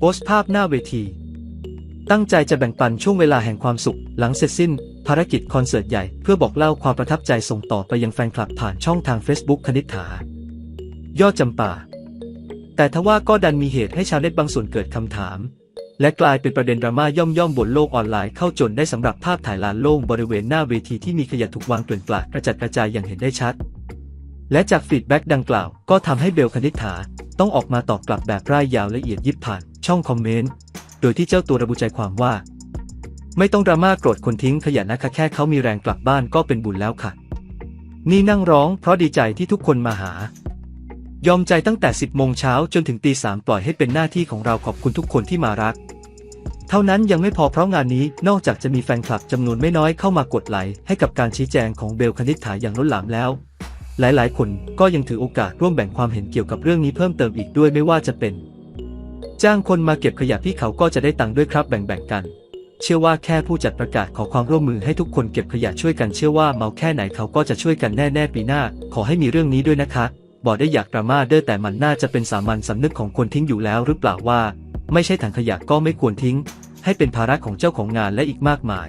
โพสต์ภาพหน้าเวที ตั้งใจจะแบ่งปันช่วงเวลาแห่งความสุข หลังเสร็จสิ้น ภารกิจคอนเสิร์ตใหญ่เพื่อบอกเล่าความประทับใจส่งต่อไปยังแฟนคลับผ่านช่องทาง Facebook คณิษฐายอดจำปาแต่ทว่าก็ดันมีเหตุให้ชาวเน็ตบางส่วนเกิดคำถาม และกลายเป็นประเด็นดราม่าย่อมย่อมๆบนโลกออนไลน์เข้าจนได้สำหรับภาพถ่ายลานโล่งบริเวณหน้าเวทีที่มีขยะถูกวางเกลื่อนกลาดกระจัดกระจายอย่างเห็นได้ชัด และจากฟีดแบ็กดังกล่าวก็ทำให้เบลคณิษฐาต้องออกมาตอบกลับแบบร่ายยาวละเอียดยิบผ่าน ช่องคอมเมนต์ โดยที่เจ้าตัวระบุใจความว่า ไม่ต้องดราม่าโกรธคนทิ้งขยะนะคะแค่เขามีแรงกลับบ้านก็เป็นบุญแล้วค่ะ นี่นั่งร้องเพราะดีใจที่ทุกคนมาหา ยอมใจตั้งแต่ 10 โมงเช้าจนถึงตีสามปล่อยให้เป็นหน้าที่ของเราขอบคุณทุกคนที่มารัก เท่านั้นยังไม่พอเพราะงานนี้นอกจากจะมีแฟนคลับจำนวนไม่น้อยเข้ามากดไลค์ให้กับการชี้แจงของเบลคณิษฐาอย่างล้นหลามแล้วหลายๆ คนก็ยังถือโอกาสร่วมแบ่งความเห็นเกี่ยวกับเรื่องนี้เพิ่มเติมอีกด้วยไม่ว่าจะเป็น จ้างคนมาเก็บขยะที่เขาก็จะได้ตังค์ด้วยครับแบ่งๆกัน เชื่อว่าแค่ผู้จัดประกาศขอความร่วมมือให้ทุกคนเก็บขยะช่วยกันเชื่อว่าเมาแค่ไหนเขาก็จะช่วยกันแน่ๆปีหน้า ขอให้มีเรื่องนี้ด้วยนะคะ บอกได้อยากดราม่าเด้อแต่มันน่าจะเป็นสามัญสำนึกของคนทิ้งอยู่แล้วหรือเปล่าว่า ไม่ใช่ถังขยะก็ไม่ควรทิ้ง ให้เป็นภาระของเจ้าของงานและอีกมากมาย